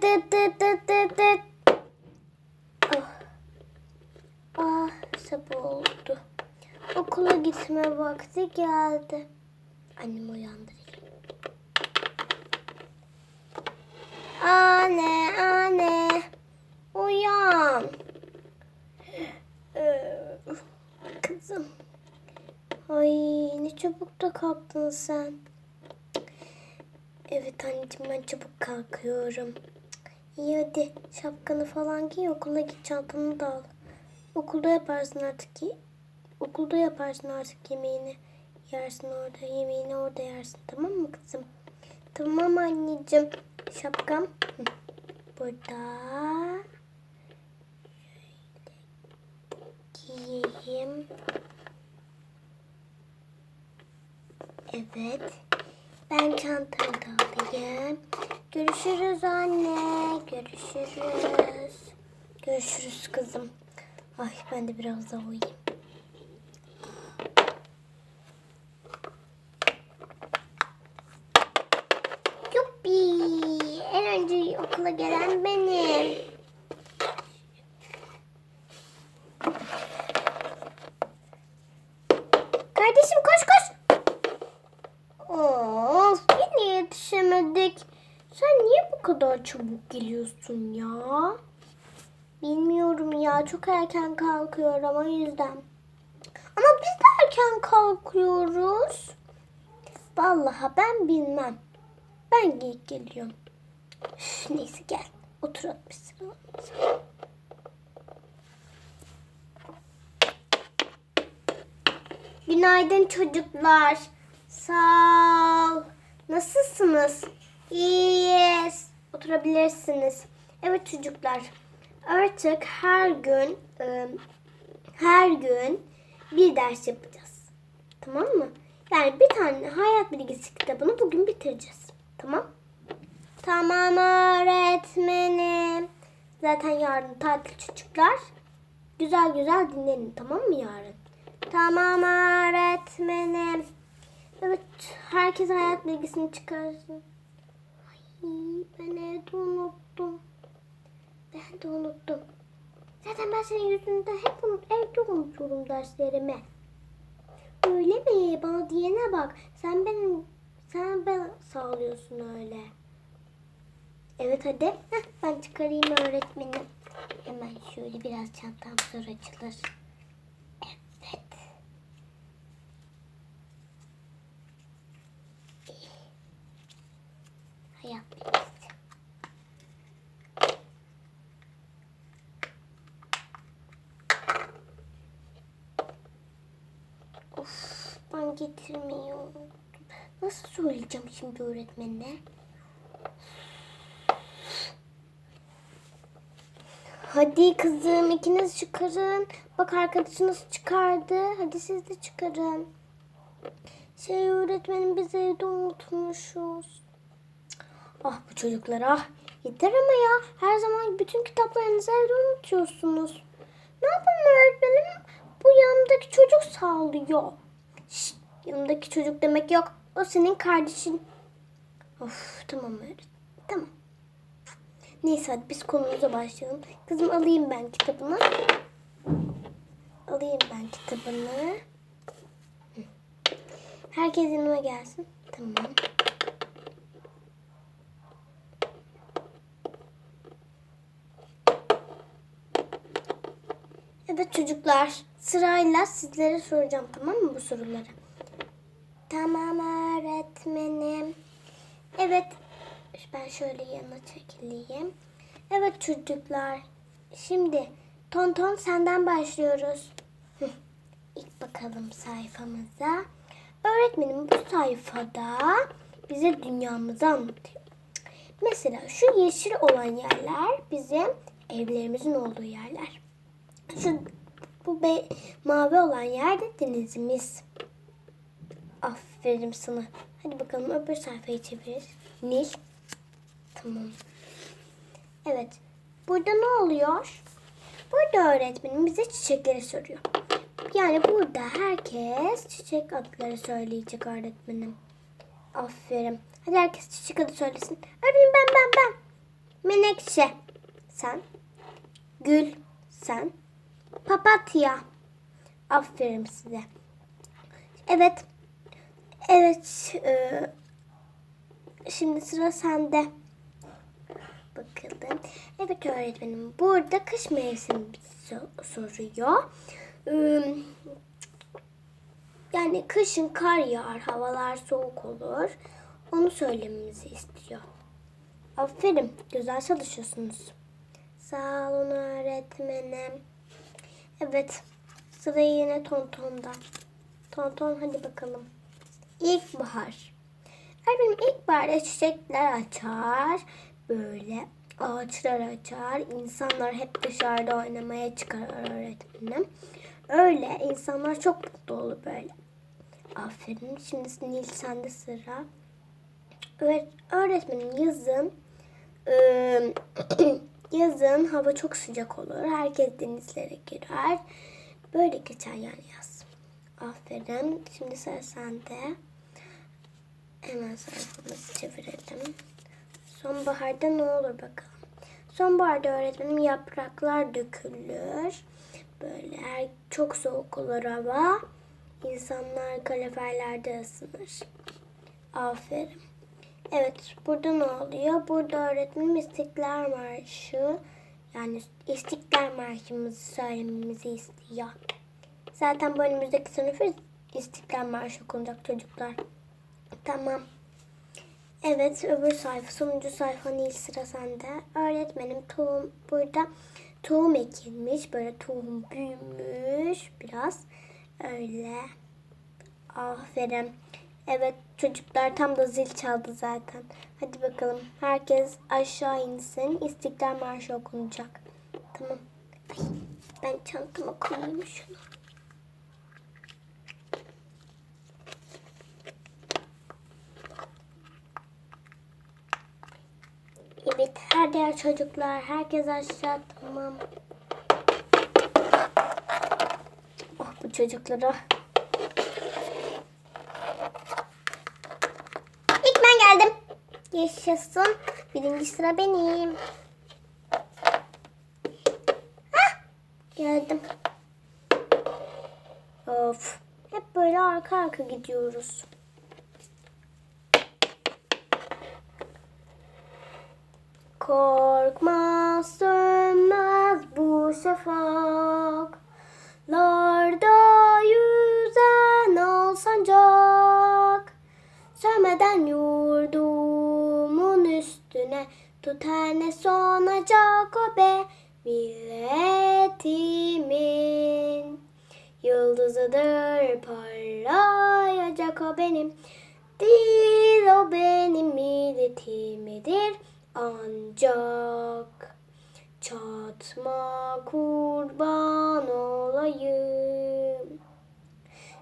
tıt tıt tıt tıt tıt tıt. Ah. Ah sabah oldu. Okula gitme vakti geldi. Annemi uyandırayım. Anne, anne. Uyan. Ee, Kızım. Ay ne çabuk da kalktın sen. Evet anneciğim ben çabuk kalkıyorum. İyi hadi şapkanı falan giy okula git çantanı da al. Okulda yaparsın artık ki. Okulda yaparsın artık yemeğini. Yersin orada yemeğini orada yersin tamam mı kızım? Tamam anneciğim. Şapkam burada. Şöyle giyeyim. Evet. Ben çantamı da alayım. Görüşürüz anne. Görüşürüz. Görüşürüz kızım. Ay ben de biraz daha uyuyayım. Yuppi. En önce okula gelen benim. Kardeşim koş koş. Of yine yetişemedik. Sen niye bu kadar çabuk geliyorsun ya? Bilmiyorum ya çok erken kalkıyorum o yüzden. Ama biz de erken kalkıyoruz. Vallahi ben bilmem. Ben ilk geliyorum. Neyse gel. Oturalım bir. Günaydın çocuklar. Sağ ol. Nasılsınız? İyiyiz. Oturabilirsiniz. Evet çocuklar. Artık her gün e, her gün bir ders yapacağız. Tamam mı? Yani bir tane hayat bilgisi kitabını bugün bitireceğiz. Tamam? Tamam öğretmenim. Zaten yarın tatil çocuklar. Güzel güzel dinlenin tamam mı yarın? Tamam öğretmenim. Evet herkes hayat bilgisini çıkarsın. Ay ben evde unuttum. Ben de unuttum. Zaten ben senin yüzünden hep unut, evde unutuyorum derslerimi. Öyle mi? Bana diyene bak. Sen benim sen ben sağlıyorsun öyle. Evet hadi. Heh, ben çıkarayım öğretmenim. Hemen şöyle biraz çantam zor açılır. Bilgisi. Of ben getirmiyorum. Nasıl söyleyeceğim şimdi öğretmenine? Hadi kızım ikiniz çıkarın. Bak arkadaşınız çıkardı. Hadi siz de çıkarın. Şey öğretmenim biz evde unutmuşuz. Ah bu çocuklar ah. Yeter ama ya. Her zaman bütün kitaplarınızı evde unutuyorsunuz. Ne yapalım öğretmenim? Bu yanımdaki çocuk sağlıyor. Şşt, yanımdaki çocuk demek yok. O senin kardeşin. Of tamam öğretmenim. Tamam. Neyse hadi biz konumuza başlayalım. Kızım alayım ben kitabını. Alayım ben kitabını. Herkes yanıma gelsin. Tamam. Evet çocuklar sırayla sizlere soracağım tamam mı bu soruları? Tamam öğretmenim. Evet ben şöyle yana çekileyim. Evet çocuklar şimdi Tonton senden başlıyoruz. İlk bakalım sayfamıza. Öğretmenim bu sayfada bize dünyamızı anlatıyor. Mesela şu yeşil olan yerler bizim evlerimizin olduğu yerler. Şu bu be, mavi olan yer de denizimiz. Aferin sana. Hadi bakalım öbür sayfayı çevir. Nil. Tamam. Evet. Burada ne oluyor? Burada öğretmenim bize çiçekleri soruyor. Yani burada herkes çiçek adları söyleyecek öğretmenim. Aferin. Hadi herkes çiçek adı söylesin. Öğretmenim ben ben ben. Menekşe sen. Gül sen. Papatya. Aferin size. Evet. Evet. e, şimdi sıra sende. Bakalım. Evet öğretmenim. Burada kış mevsimi so- soruyor. Yani kışın kar yağar, havalar soğuk olur. Onu söylememizi istiyor. Aferin, güzel çalışıyorsunuz. Sağ olun öğretmenim. Evet, sıra yine Tonton'da. Tonton hadi bakalım. İlkbahar. Öğretmenim ilkbaharda çiçekler açar. Böyle ağaçlar açar. İnsanlar hep dışarıda oynamaya çıkar öğretmenim. Öyle insanlar çok mutlu olur böyle. Aferin. Şimdi Nil sende sıra. Evet, öğretmenim yazın ıı, yazın hava çok sıcak olur. Herkes denizlere girer. Böyle geçer yani yaz. Aferin. Şimdi sıra sende. Hemen sayfamızı çevirelim. Sonbaharda ne olur bakalım. Sonbaharda öğretmenim yapraklar dökülür. Böyle çok soğuk olur hava. İnsanlar kaloriferlerde ısınır. Aferin. Evet, burada ne oluyor? Burada öğretmenim İstiklal Marşı yani İstiklal Marşımızı söylememizi istiyor. Zaten bu önümüzdeki sınıfı İstiklal Marşı okunacak çocuklar. Tamam. Evet, öbür sayfa, sonuncu sayfa Nil sıra sende. Öğretmenim tohum burada tohum ekilmiş. Böyle tohum büyümüş biraz. Öyle. Aferin. Evet çocuklar tam da zil çaldı zaten. Hadi bakalım. Herkes aşağı insin. İstiklal Marşı okunacak. Tamam. Ay, ben çantama koyayım şunu. Evet, her diğer çocuklar, herkes aşağı tamam. Oh bu çocuklara. İlk ben geldim. Yaşasın. Birinci sıra benim. Hah, geldim. Of. Hep böyle arka arka gidiyoruz. Korkma sönmez bu şafak. Larda yüzen al sancak. Sönmeden yurdumun üstüne tutar ne sonacak o be milletimin. Yıldızıdır parlayacak o benim. Değil o benim milletimidir ancak. Çatma kurban olayım.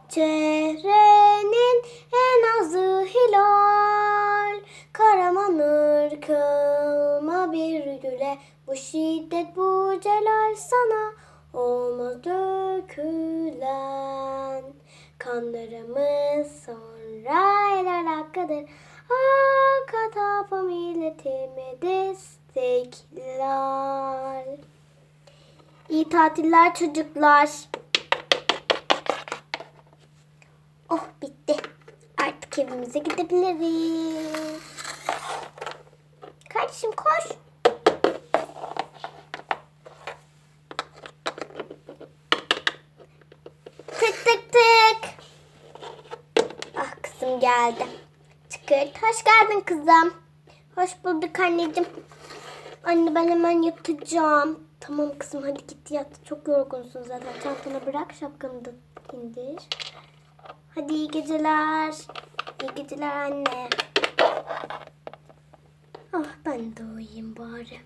Çehrenin Şiddet bu celal sana Olmaz dökülen Kanlarımız sonra erer hakkıdır Akatapa milletimi destekler İyi tatiller çocuklar. Oh bitti. Artık evimize gidebiliriz. Kardeşim koş. Tık tık tık. Ah kızım geldi. Çıkırt. Hoş geldin kızım. Hoş bulduk anneciğim. Anne ben hemen yatacağım. Tamam kızım hadi git yat. Çok yorgunsun zaten. Çantanı bırak şapkanı da indir. Hadi iyi geceler. İyi geceler anne. Ah ben de uyuyayım bari.